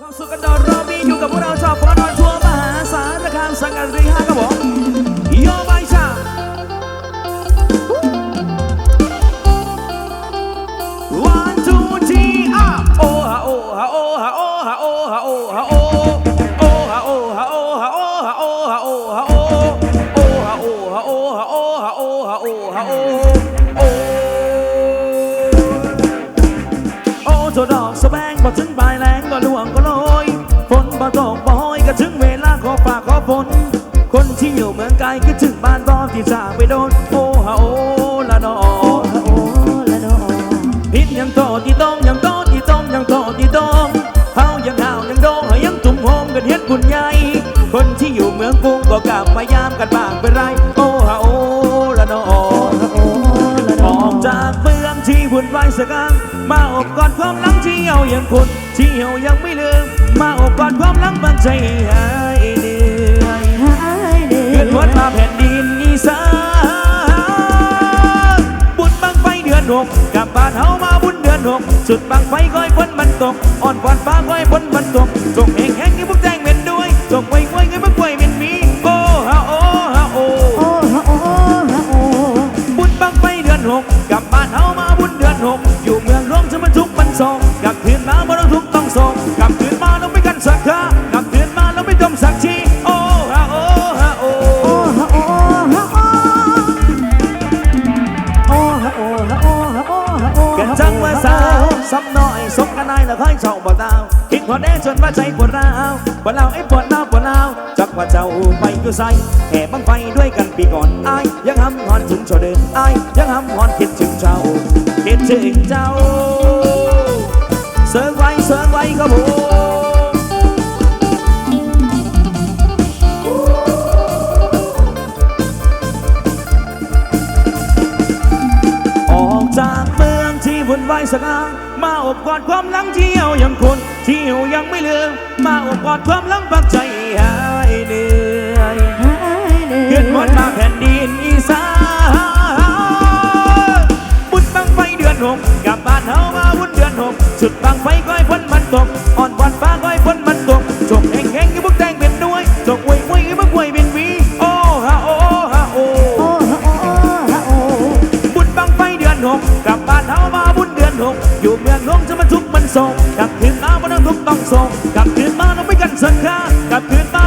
ความสุขกันดอรอบนี้อยู่กับพวกเราชาวปอนอนทั่วมหาสารคามสังกัดรีห้าครับผม ไกลก็ถึงบ้านรอบที่จากไปโดนโอ้ฮะโอ้ละนอโอ้ละนอพิษยังโตที่ต้องยังโตที่ต้องยังโตที่ต้องเฮายังห่ายังโดงเฮายังจุ่มโฮมกันเฮ็ดบุญใหญ่คนที่อยู่เมืองกรุงก็กลับมายามกันบ้างเป็นไรโอ้ฮะโอ้ละนอโอ้ละนอออกจากเมืองที่วุ่นวายสักครั้งมาอบกอดความหลังที่เฮายังคุณที่เฮายังไม่ลืมมาอบกอดความหลังบางใจหาย เหนื่เกิดวัอดมาแผ่นดินอีสานบุญบังไฟเดือนหกกับบ้านเฮามาบุญเดือนหกสุดบังไฟก้อยฝนมันตกอ่อนฟอนฟ้าก้อยฝนมันตกจงเดาวคิดพอแน่จนว่าใจปวดร้าวปวดร้าวไอ้ปวดร้าวปวดร้าวจักว่าเจ้าไปอยู่ใส่แห่บังไฟด้วยกันปีก่อนอายยังห้ำหอนถึงเจ้าเดินอายยังห้ำหอนคิดถึงเจ้าคิดถึงเจ้าเสิร์ฟไว้เสิร์ฟไว้ครับผมออกจากเมืองที่วุ่นวายสักครั้งมาอบกอดความหลังที่เหี่ยวยังคน ที่เหี่ยวยังไม่ลืมมาอบกอดความหลังปักใจหายเหนื่อยหายเหนื่อยเกิดวันมาแผ่นดินอีสานบุญบังไฟเดือนหกกลับบ้านเฮามาบุญเดือนหกสุดบังไฟก้อยฝนมันตกอ่อนวันฟ้าก้อยฝนมันตกจงแห้งแห้งให้พวกแดงเป็นด้วยจงไว้ไว้ให้พวกไว้เป็นวีโอ้ฮะโอ้ฮะโอ้โอ้ฮะโอ้ฮะโอ้บุญบังไฟเดือนหกกลับบ้านเฮามาบุญเดือนหก อยู่เมืองหลวงจะมาทุกมันส่งกลับคืนมาบ่ต้องทุกต้องส่งกลับคืนมาเราไม่กันสักครากลับคืนมา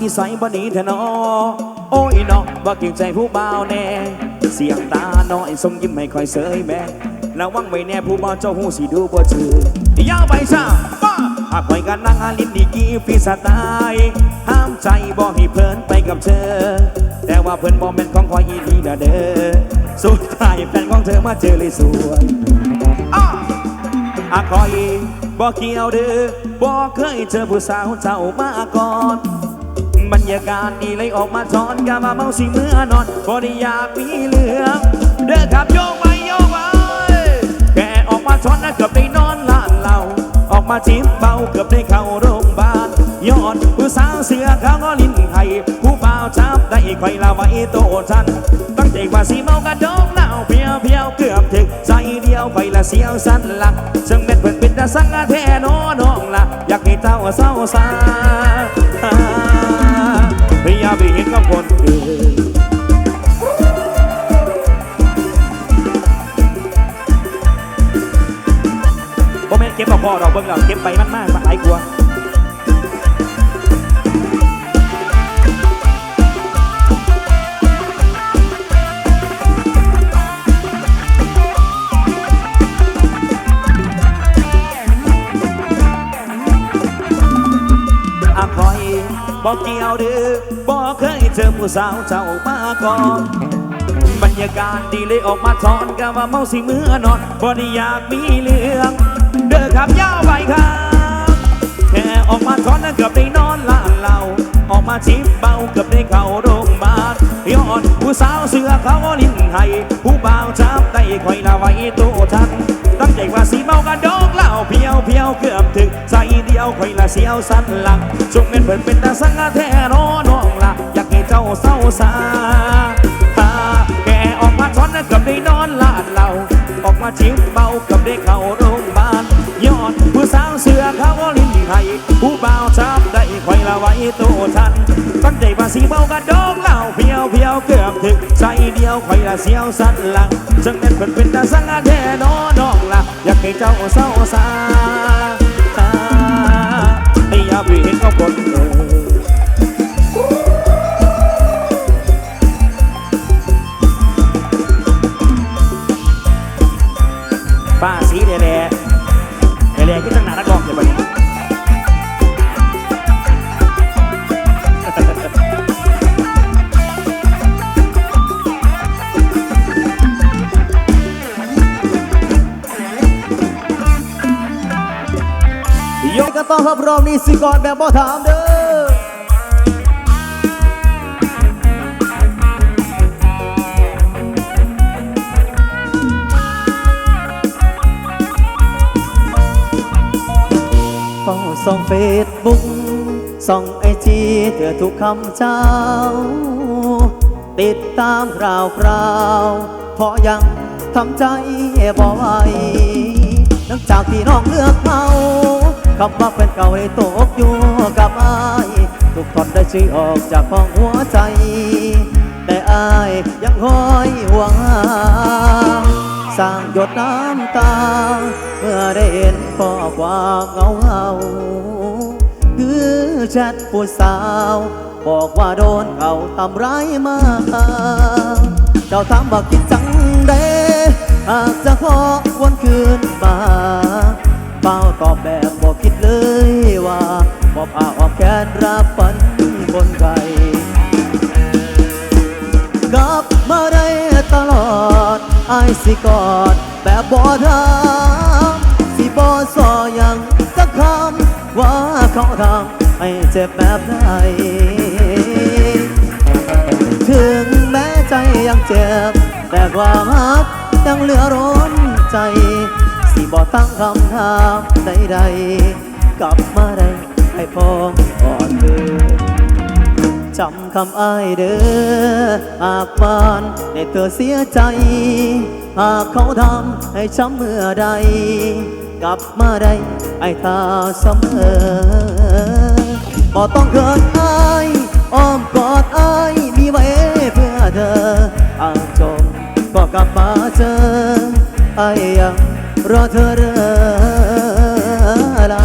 นิสัยบ่หนีแท้นอโอ้ยน้องว่าเก่งใจผู้บ่าวแน่ เสียงตาน้อยส่งยิ้มให้คอยเสยแม่ระวังไว้แน่ผู้บ่าวเจ้าหูสิดูบ่ถือยาวไปซ่าป้าหากคอยกันนั่งอาลินดีกีฟีสไตล์ห้ามใจบ่ให้เพลินไปกับเธอ แต่ว่าเพิ่นบ่แม่นของคอยอีดีนะเด้อสุดท้ายแฟนของเธอมาเจอเลยสวยอ้าอาคอยบ่เกี่ยวเด้อบ่เคยเจอผู้สาวเจ้ามาก่อน บรรยากาศดีเลยออกมาทอนกามาเมาสิเมื่อนอนบ่ได้อยากมีเรื่องเด้อครับโยกไปโยกไปแค่ออกมาทอนนะเกือบได้นอนลานเหล่าออกมาจิ้มเบาเกือบได้เข้าโรงพยาบาลยอดผู้สาวเสือขาวก็ลิ้นไห้ผู้บ่าวจับได้ไข่ละไว้โตทันตั้งใจว่าสิเมากระดองเหล้าเพียวเพียวเกือบถึงใจเดียวไฟละเสียวสั้นหลักซึ่งเป็นเพิ่นเป็นตาสังอาแท้นอน้องละอยากให้เจ้าเศร้าซา พยายามไปเห็นกับคนอื่น เจอผู้สาวเจ้ามาก่อนบรรยากาศดีเลยออกมาทอนกะว่าเมาสิมือนอนบ่ได้อยากมีเรื่องเด้อครับยาวไปครับแค่ออกมาทอนนะเกือบได้นอนลานเราออกมาชิมเบาเกือบได้เข้าโรงพยาบาลย้อนผู้สาวเสือเขาลิ้นไห้ผู้บ่าวจับได้คอยละไว้ตัวทันตั้งใจว่าสีเมากระดกเหล้าเพียวเพียวเกือบถึงใส่เดียวคอยละเสียวสันหลังจงเงินเปิดเป็นตาสังกะแท้รอน้ สาแกออกมาช้อนกับได้นอนลาดเราออกมาชิมเบากับได้เข้าโรงพยาบาลยอดผู้สาวเสือเขาวลิ้นไทยผู้บ่าวจับได้คอยละไว้ตัวทันตั้งใจว่าสีเบากระดองเหล่าเพียวเพียวเกือบถึงใจเดียวคอยละเสียวสันหลังจังนั้นเป็นเป็นตาสังอาแท้นอน้องละอยากให้เจ้าเศร้าสาไอ้ยาพี่เห็นเขาคนเออ ต้องรับรองนี่สิก่อนแบบบ่ถามเด้อเฝ้าส่องเฟซบุ๊กส่องไอจีเธอทุกคำเจ้า ติดตามคราวคราวเพราะยังทำใจบ่ไหวหลังจากที่น้องเลือกเขา คำว่าแฟนเก่าได้ตกอยู่กับอายทุกทนได้ชื่อออกจากห้องหัวใจ แต่อายยังคอยห่วงสร้างหยดน้ำตา เมื่อได้เห็นข้อความเงาเงาคือแชทผู้สาว บอกว่าโดนเขาทำร้ายมา เจ้าถามว่าคิดจังเด้หากจะขอวนคืนมาเป้าตอบแบบ ยว่าบอกอาออกแขนรับฝันบนไกลกลับมาได้ตลอดไอสิกอดแบบบ่ถามสิบ่สอยังสักคำว่าเขาทำให้เจ็บแบบไหนถึงแม้ใจยังเจ็บ แต่ความรักยังเหลือร้อนใจ สิบ่ตั้งคำถามใดๆ กลับมาได้ให้พออ่อนเกินจำคำอ้ายเด้อหากบานให้เธอเสียใจหากเขาทำให้ช้ำเมื่อใด กลับมาได้ไอ้ตาเสมอบ่ต้องเกินอ้ายอ้อมกอดอ้ายมีไว้เพื่อเธออางจมก็กลับมาเจอไอ้ยังรอเธอเรื่อ ลา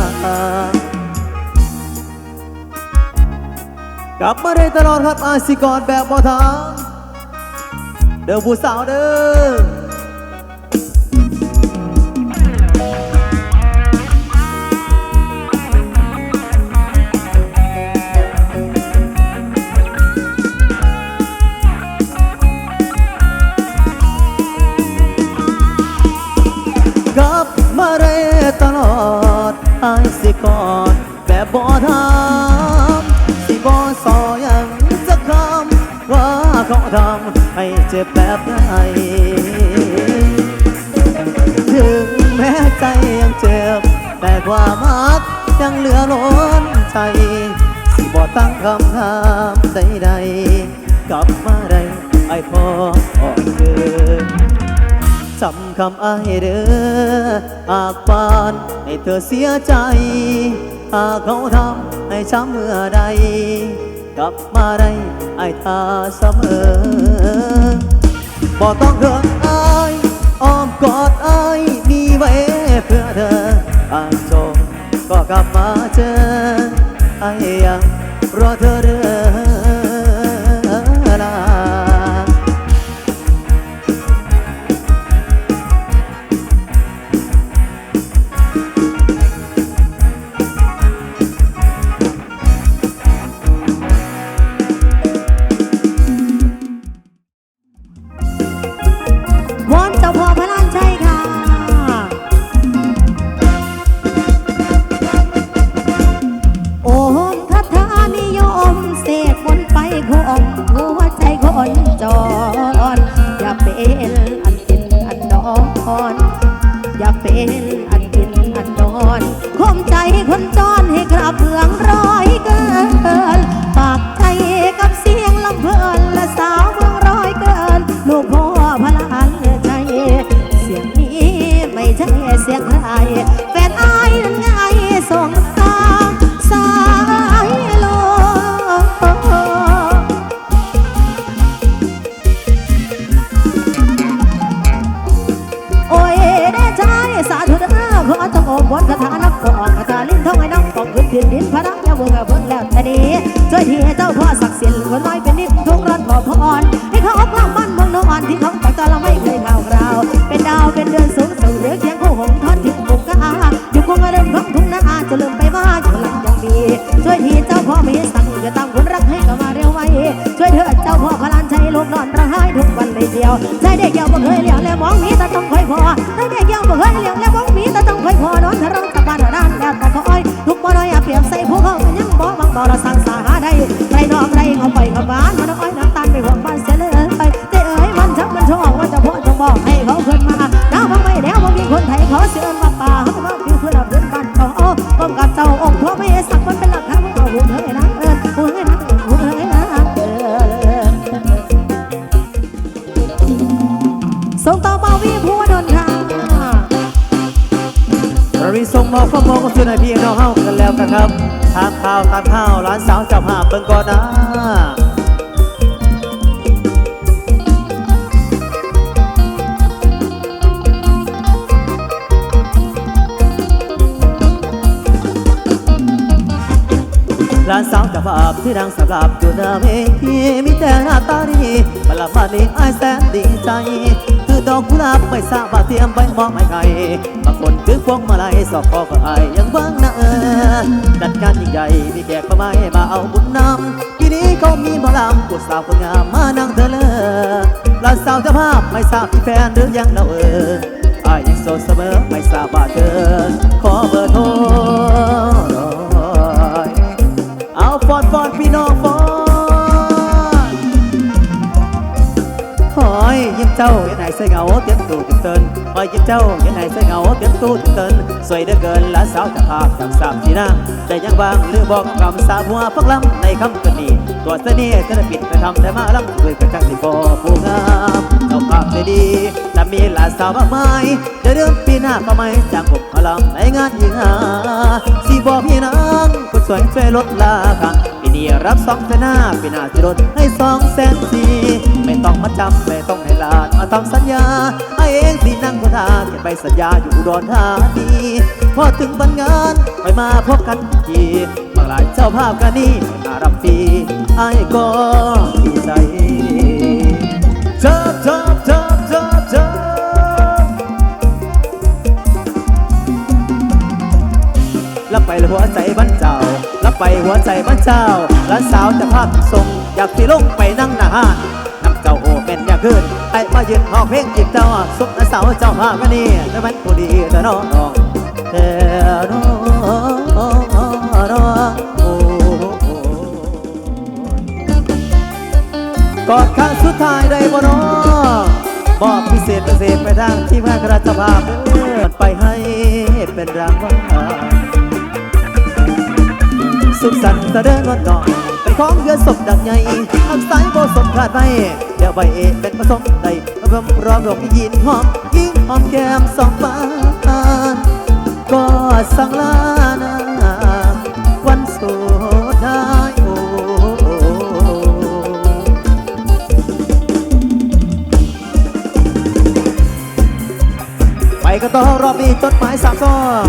กลับมาได้ตลอดครับอาสิกรแบบบ่ทางเด้อผู้สาวเด้อกลับมาได้ตลอด อาสิกรแบบบ่ทางสิบ่สอยังจะคำว่าเขาทำให้เจ็บแบบไหนถึงแม้ใจยังเจ็บ แต่ความรักยังเหลือล้นใจ สิบ่ตั้งคำถามใดๆกลับมาได้ไอ้พ่ออ่อนเกิน จำคำอายเด้อหากปานให้เธอเสียใจ หากเขาทำให้ช้ำเมื่อใด กลับมาได้ไอ้ทาเสมอบอกต้องเกินอ้ายอ้อมกอดอ้ายมีไว้เพื่อเธออางจมก็กลับมาเจอไอ้ยยังรอเธอเด้อ ทีให้เจ้าพ่อศักดิ์สิทธิ์คนน้อยเป็นนิดทุกร้อนขอพรให้เขาอาความมั่นเมืองนอนที่ของตักตาเราไม่เคยข่าวคราว เป็นดาวเป็นเดือนสูงสู่หรือเคียงคู่หงทอดถึงบุกกาอยู่คงอารมณ์ของทุ่งนาจะลืมไปว่าอยู่หลังยังดี ช่วยทีเจ้าพ่อมีสั่งอย่าตามคนรักให้ก็มาเร็วไว้ ช่วยเถิดเจ้าพ่อพลานชัยลูกนอนระหายทุกวันเลยเดียวใจเด็กเยาวบ่เคยเลี้ยงแล้วมองมีแต่ต้องคอยพอใจเด็กเยาวบ่เคยเลี้ยงแล้วมองมีแต่ต้องคอยพอนอนทะร้องตะบ้านด้านแล้วแต่คอาวตามข่าวร้านสาวจ้าภาพเบิ่งก่อนนะร้านสาวจ้าภาพที่ดังสำหรับอยู่หน้าเวทีมีแต่หน้าตาดีมาละมาดีไอแสนดีใจคือดอกกุหลาบไม่ทราบว่าเตรียมไว้มองไม่ไกลบางคนคือพวงมาลัยสอบคอก็อายยังเบิ่งหน้าเออ จัดการยิ่งใหญ่มีแขกมาไม่มาเอาบุญนำทีนี้เขามีหมอลำผู้สาวคนงามมานั่งเธอเลยร้านสาวจะภาพไม่ทราบมีแฟนหรือยังเราเอออายยังโสดเสมอไม่ทราบว่าเธอ ขอเบอร์โทร เจ้าเห็นไหนใส่เงาเตรียมตู้เตรียมเตินคอยยิ้มเจ้าเห็นไหนใส่เงาเตรียมตู้เตรียมเตินสวยเหลือเกินหลาสาวจะภาพจากสามทีน้าแต่ยังบางหรือบอกคำสาบหัวพักล้ำในคำกันนี้ ตัวเสน่ห์เสนปิดไปทำได้มาล้ำด้วยกระจังที่พอผู้งามเจ้าภาพใจดีแต่มีหลาสาวมากมายจะเดือนปีหน้าก็ไม่จ้างผมพลังในงานยิงหาสีบอกพี่นางคนสวยช่วยลดราคา ปีนี้รับสองแสนหน้าปีหน้าจะลดให้สองแสนสี่ไม่ต้องมาจำไม่ต้องให้ลาดมาทำสัญญาไอ้เองสินั่งบนทางเขียนใบสัญญาอยู่อุดรธานีพอถึงวันงานไปมาพบกันทีบางหลายเจ้าภาพกันนี่มารับฟรีไอ้ก็ดีใจจิบจบเจิบเจิบเจิบรับไปหัวใจบ้านเจ้า ไปหัวใจบ้านเจ้าร้านสาวจะภาพส่งอยากสิลงไปนั่งหน้าห้านนำเจ้าโอเป็นอยากขึ้นไอ้มายืนห้องเพลงจีบเจ้าสุขสาวเจ้าหากันนี่แต่มันผู้ดีแต่น้องแต่น้องโอ้กอดครั้งสุดท้ายได้บ่น้องบอกพิเศษพิเศษไปทางที่พระราภาพเด้อไปให้เป็นรางวัล สุขสันต์ตะเดินวันก่อนเป็นของเยือนศพดังใหญ่ทำสายโบสมขาดไปเดี๋ยวใบเอเป็นผสมใดรวมรอมรวมยินหอมยิ่งหอมแก้มสองฟ้าก็สั่งลานาวันสุดท้ายโอ้ไปกันต่อรอบนี้จดหมายสามซอง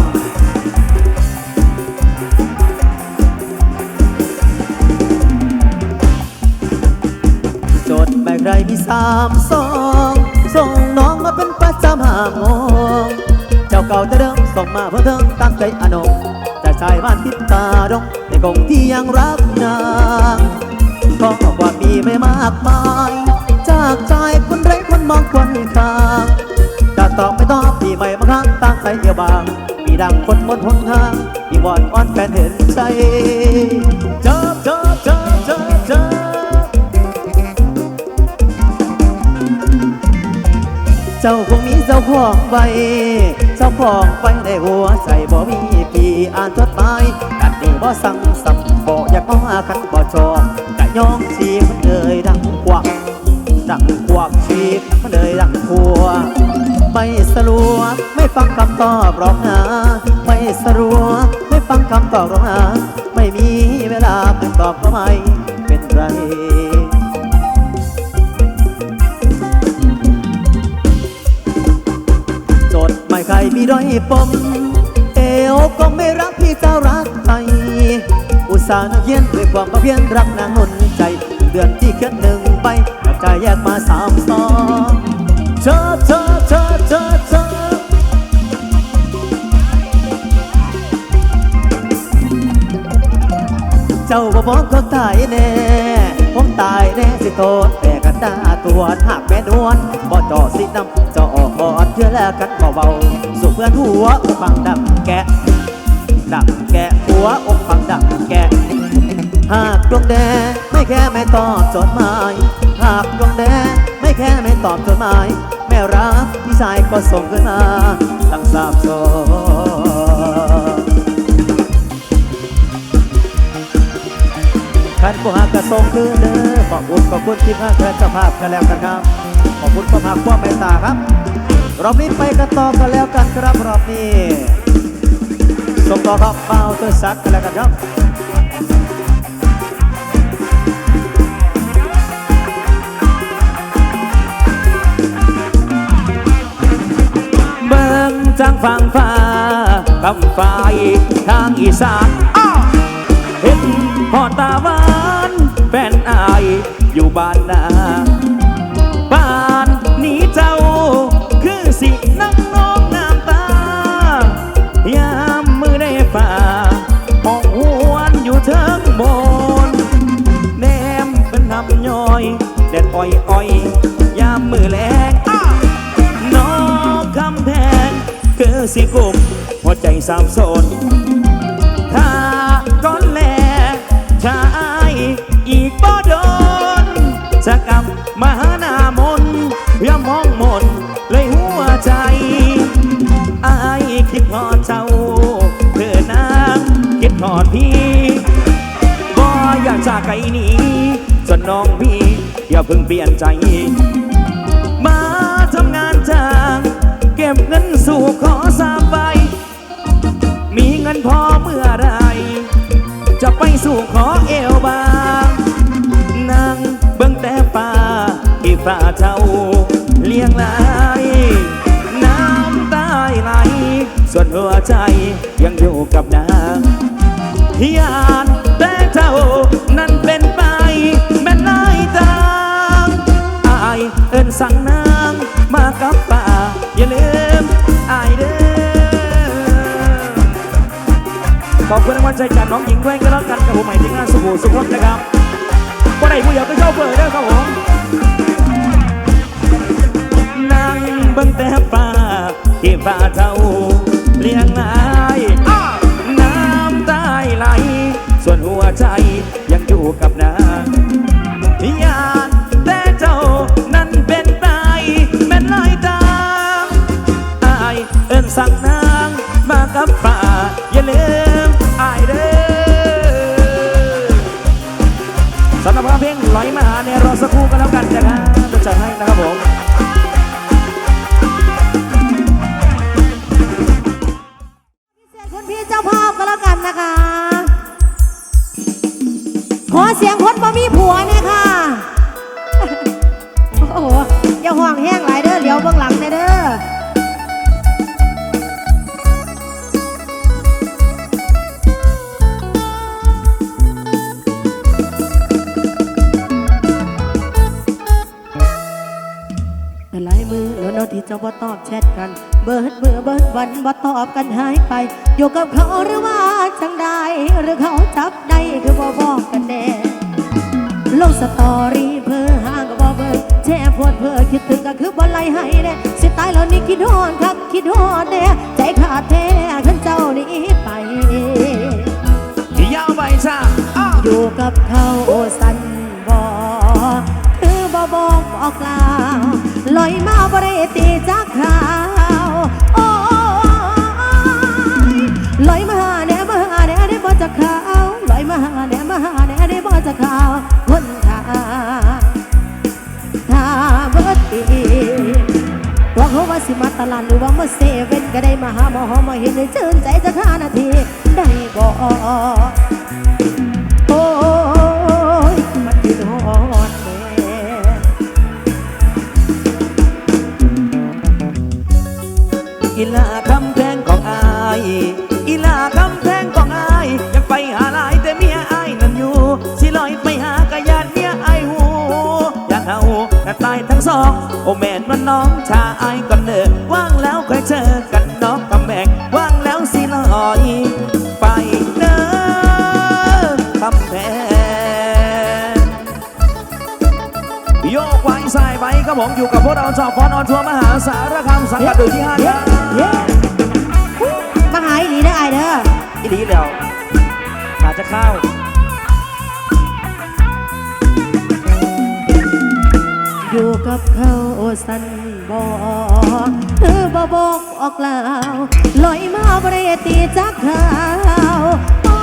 สามสองส่งน้องมาเป็นประจำห้ามงงเจ้าเก่าจะเดิมส่งมาเพื่อเทิงตามใจอนงแต่ชายบ้านทิศตาดงในกงที่ยังรักนางขอว่ามีไม่มากมาย จากใจคนไร้คนมองคนทางจะตอบไม่ตอบพี่ไม่มาข้งตั้งใจเดียวบาง มีดังคนบนหนทางที่วอนอ้อนแฟนเห็นใจ จ้าคงมีเจ้าของไว้เจ้าของไว้ในหัวใจบ่มีพี่อ่านจดหมายกันนี่บ่สั่งสับบ่อยากมาคันบ่ชอบกะยองชีมันเลยดังกวักดังกวักชีมันเลยดังพัวไม่สลัวไม่ฟังคำตอบหรอกนะไม่สลัวไม่ฟังคำตอบหรอกนะไม่มีเวลาเป็นตอบก็ไม่ มีรอยปม เอวก็ไม่รักพี่เจ้ารักใครอุตส่าห์นักเขียนด้วยความเพียรรักนางนนใจ เดือนที่เขียนหนึ่งใบกระจายแยกมาสามซองเธอเธอเธอเธอเธอเจ้าบ่บอกคนตายแน่ผมตายแน่สิโทษแต่กันตาตัวหากแม่นวลบ่จอสินำเจาอ อกกอดเพื่อแลกกันเบาๆสู่เพื่อนหัวฟังดังแกะดังแกะหัวอกฟังดังแกะ หากดวงแดงไม่แค่ไม่ตอบจดหมาย หากดวงแดงไม่แค่ไม่ตอบจดหมาย แม่รักพี่ชายก็ส่งขึ้นมาตั้งสามซองขันผู้หากกระส่งคืนเด้อขอบคุณขอบคุณที่พาแทนเจ้าภาพกันแล้วกันครับ ขอบคุณความหักความเมตตาครับ รอบนี้ไปกันต่อกันแล้วกันครับรอบนี้ส่งต่อครับเปาตอร์ซักกันแล้วกันครับเบิ่งจังฟังฟ้าคำฟ้ายทางอีสานเห็นหอดตาหวานแฟนอายอยู่บ้านนา สิกุมหัวใจสามสนถ้าก้อนแลชายอีกบ่โดนจะกำมาหาหน้ามนเพื่อมองมนเลยหัวใจอายคิดหอดเจ้าเธอนางคิดหอดพี่บ่อยากจากไกลหนี้จนน้องพี่อย่าเพิ่งเปลี่ยนใจ มาทำงาน เก็บเงินสู่ขอสามใบ มีเงินพอเมื่อไร จะไปสู่ขอเอวบางนั่งเบิ่งแต่ป่าที่ฝ่าเจ้าเลี้ยงไหลน้ำตาไหลส่วนหัวใจยังอยู่กับนางยาน ขอบคุณรางวัลใจจากน้องหญิงด้วยก็แล้วกันกับผมใหม่ที่งานสุโขสุขนะครับวันไหนผู้อยากไปเช่าเปิดเด้อครับผมนั่งเบิ่งแต่ป่าที่ป่าเจ้าเลี้ยงนายน้ำตาไหลส่วนหัวใจยังอยู่กับนางยานแต่เจ้านั้นเป็นไปแม่นลอยตาอายเอิ้นสั่ง แล้วกันนะครับจะจัดให้นะครับผมเสียงคุณพี่เจ้าภาพก็แล้วกันนะคะ ขอเสียงคนบ่มีผัวเนี่ย บ่ตอบแชทกัน เบิดเบื่อเบิดวันบ่ตอบกันหายไป อยู่กับเขาหรือว่าจังใดหรือเขาจับได้คือบ่บอกกันแน่ลงสตอรี่เพื่อห่างก็บ่เบิดแช่พวดเพื่อคิดถึงก็คือบ่ไล่ให้แน่สิตายแล้วนี่คิดฮอดคักคิดฮอดแน่ใจขาดแท้ขันเจ้านี้ไปยาวไปซ่าอ้าอยู่กับเขาสันบอคือบ่บอกบอกกล่าว ลอยมาบ่ได้ตีจากข่าวโอ้ยลอยมาหาแน่มาหาแน่ได้บ่จากข่าวลอยมาหาแน่มาหาแน่ได้บ่จากข่าวคนทาถ้าเบิดปีว่าเขาว่าสิมาตลาดหรือว่ามาเซเว่นก็ได้มาหาหมอหมาเห็นได้ชื่นใจจะห้านาทีได้บ่ อีลาคำแพงของอายอีลาคำแพงของอายอยากไปหาหลายแต่เมียอายนั่นอยู่ สิลอยไปหากะยานเมียอายหูอยากเอากระตายทั้งสอง โอแม่นว่าน้องชาอายก่อนเด้อว่างแล้วค่อยเจอกันนอกกำแพงว่างแล้วสิลอยไปเด้อคำแพงโยกไว้สายไว้ครับผมอยู่กับพวกเราชอบฟอนออนทัวร์มหาสารคามสังกัดดยที่ห้าครับ เย้มาหายดีได้อไอายเด้ออีดีแล้วอาจจะเข้าอยู่กับเขาสันบอกเธอบ่บอกออกลาวลอยมาบริตีจากข่าวโอ้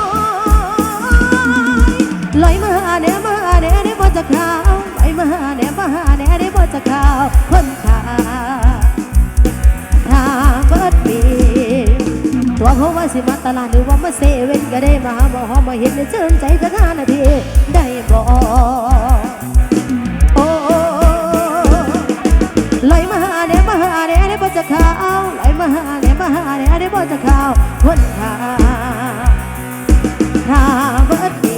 ยลอยมาหาแหน่มาหาแหน่ได้บ่จากข่าวลอยมาหาแหน่มาหาแหน่ได้บ่จากข่าวคนทาถ้าเบิ ดปีตัวเขาว่าสิมาตลาดหรือว่ามาเซเว่นก็ได้มาหาหมอมาเห็นได้ชื่นใจจะห้านาทีได้บ่โอ้ลอยมาหาเนี่ยมาหาเนี่ยได้บ่จะข่าวลอยมาหาเนี่ยมาหาเนี่ยได้บ่จะข่าวคนทาถ้าเบิดปี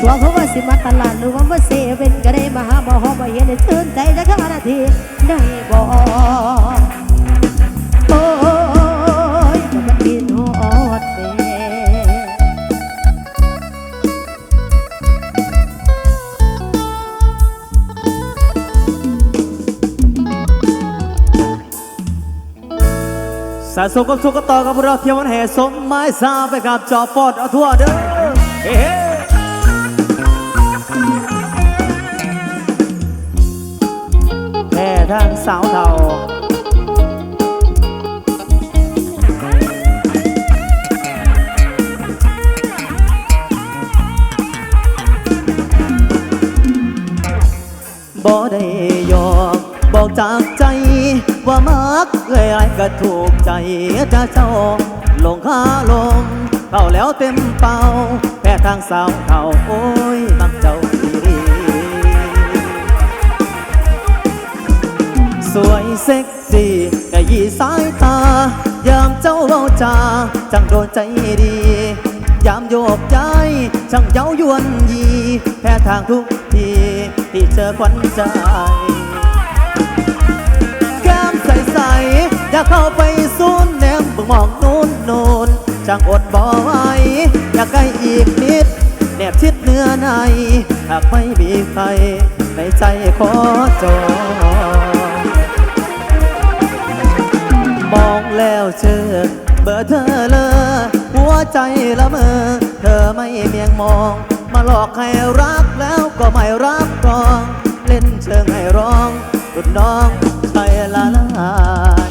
ตัวเขาว่าสิมาตลาดหรือว่ามาเซเว่นก็ได้มาหาหมอมาเห็นได้ชื่นใจจะห้านาทีได้บ่ สะสมกับสุขต่อกับพวกเราเที่ยววันแห่สมไม้ซาไปกับจอปอดเอาทั่วเด้อเฮ้เฮ้แห่ทางสาวเทาบ่ได้ยอมบอกจากใจ ว่ามักเอ้ยไรก็ถูกใจจะเจ้าลงคาลมเข้าแล้วเต็มเป่าแพ้ทางสาวเท่าโอ้ยมักเจ้าดีสวยเซ็กซี่กะยีสายตา ยามเจ้าเว้าจา จังโดนใจดี ยามโยกย้ายช่างเย้ายวนยี แพ้ทางทุกที ที่เจอควันใจ ใสอยากเข้าไปซูนแนมบิ่งมองนูนนูนจังอดบ่ไหวอยากใกล้อีกนิดแนบชิดเนื้อในหากไม่มีใครในใจขอจองมองแล้วเจอเบอร์เธอเลยหัวใจละเมอเธอไม่เมียงมอง มาหลอกให้รักแล้วก็ไม่รับรอง เล่นเชิงให้ร้องดุดน้องใจละลาย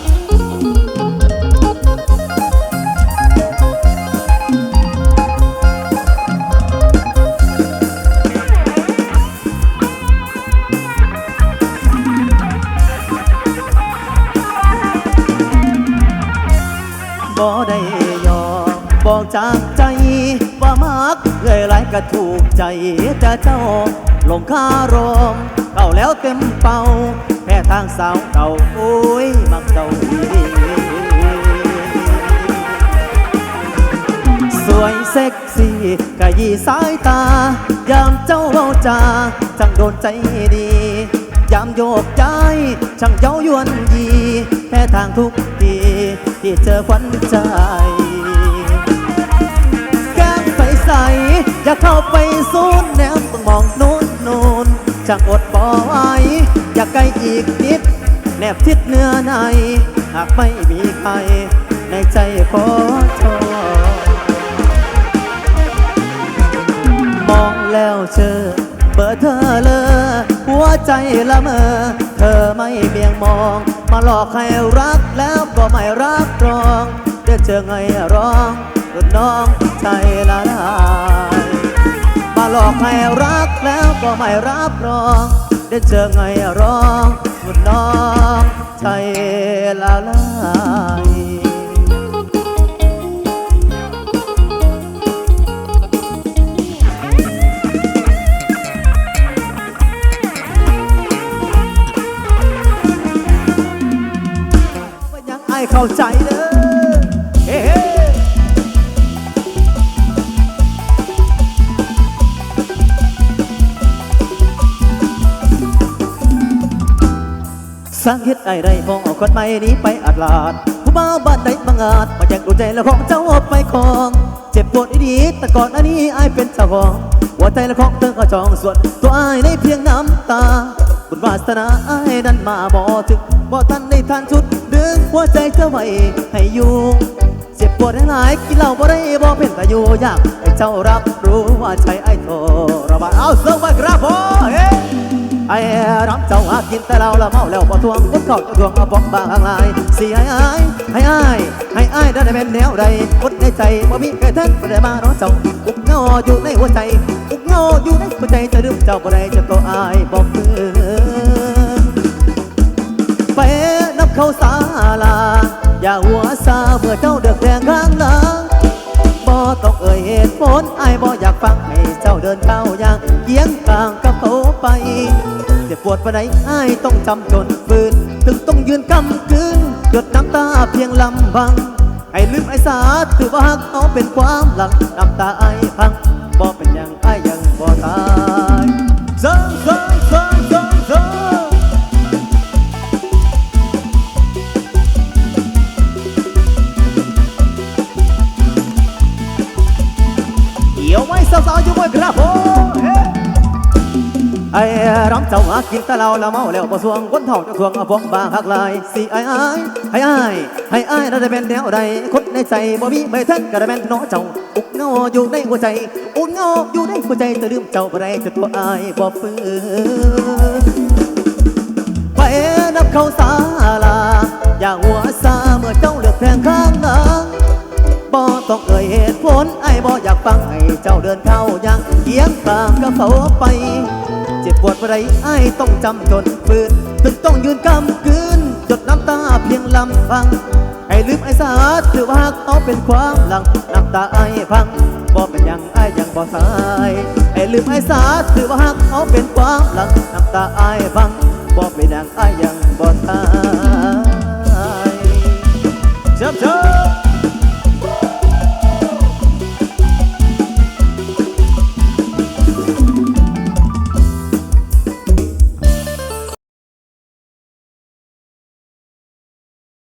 บ่ได้ยอมบอกจากใจว่ามักเอ่ยไรก็ถูกใจจะเจ้าลงคารมาแล้วเต็มเป่า แพ้ทางสาวเก่าโอ้ยมักเจ้าดีสวยเซ็กซี่กะยีสายตา ยามเจ้าเว้าจาจังโดนใจดี ยามโยกย้ายช่างเย้ายวนยีแค่ทางทุกทีที่เจอควันใจแก้มใสๆอยากเข้าไปซูนแนมต้องมองโน้นน้นจังอด ไหวอยากใกล้อีกนิด แนบทิดเนื้อใน หากไม่มีใคร ในใจขอชอบมองแล้วเจอเบอร์เธอเลยหัวใจละเมอ เธอไม่เบียงมอง มาหลอกให้รักแล้วก็ไม่รักรองเดี๋ยวเจอไงร้องรุนน้องใจละลายมาหลอกให้รักแล้วก็ไม่รับรอง เดี๋ยวเจอไงร้องรุ่นน้องใจละลายยังไอเข้าใจเด้อ สร้างเฮ็ดไอไรมองเอาคนใหม่นี้ไปอาดลาดผู้บ่าวบ้านใดบางอาจมาแย่งดูใจและของเจ้าอาไปครอง เจ็บปวดอีดีแต่ก่อนอันนี้ไอเป็นเจ้าของหัวใจและของเธอก็จองส่วนตัวไอในเพียงน้ำตา บุญวาสนาไอ้นั้นมาบ่ถึงบ่ทันได้ทันชุด ดึงหัวใจเธอไว้ให้อยู่เจ็บปวดหลายๆกินเหล้าบ่ได้บ่เป็นตาอยู่ยากให้เจ้ารับรู้ว่าใจไอโทระบายเอาเสิร์ฟมาครับพ่อเฮ้ ไอ้รับเจ้าหากินแต่เราละเมาแล้วบ่ทวงคนเขาจะทวงเอาบอกบางลายสิให้อ้ายให้อ้ายให้อ้ได้เป็นแนวใดคนในใจบ่มีใครแท้บ่ได้มาน้องเจ้าอุกเงาอยู่ในหัวใจอุกเงาอยู่ในหัวใจจะลืมเจ้าบ่ได้จะตัวอ้ายบอกคือไปนับเข้าสาลา อย่าหัวซาเมื่อเจ้าเดือดแดงข้างหลังบ่ต้องเอ่ยเหตุผลไอ้บ่อยากฟังให้เจ้าเดินเข้าอย่างเยียงกลาง ไปเจ็บปวดปานใดอ้ายต้องจำจนฝืนถึงต้องยืนกำกืนหยดน้ำตาเพียงลำพังให้ลืมไอ้สาถือว่าหักเอาเป็นความหลังน้ำตาไอ้พังบ่เป็นอย่างไอ้ยยังบ่ตาย ไอ้รำเจ้าหากินแต่เราละเมาแล้วบ่สวงคนเท่าจะทวงเอาพวงบางหักลายสิไอ้ไอ้ให้ไอ้ให้ไอ้เราได้เป็นแนวใดคนในใจบ่มีไม่ทันก็ได้เป็นน้องเจ้าอุกเงาอยู่ในหัวใจอุกเงาอยู่ในหัวใจจะลืมเจ้าบ่ได้จะตัวไอ้บ่ฟื้นไปนับเข้าสาลาอย่าหัวซาเมื่อเจ้าเลือกแทงข้างหลังบ่ต้องเอ่ยเหตุผลไอ้บ่อยากฟังให้เจ้าเดินเข้าอย่างเอียงตางกับเขาไป เจ็บปวดอะไรไอ้ต้องจำจนฝืนจนต้องยืนกำกืนจดน้ำตาเพียงลำพัง ไอ้ลืมไอ้สาถือว่าเอาเป็นความหลังน้ำตาไอ้พังบ่เป็นยังไอ้ยังบ่สายไอ้ลืมไอ้สาถือว่าเอาเป็นความหลังน้ำตาไอ้พังบ่เป็นยังไอ้ยังบ่สายจบเชิบ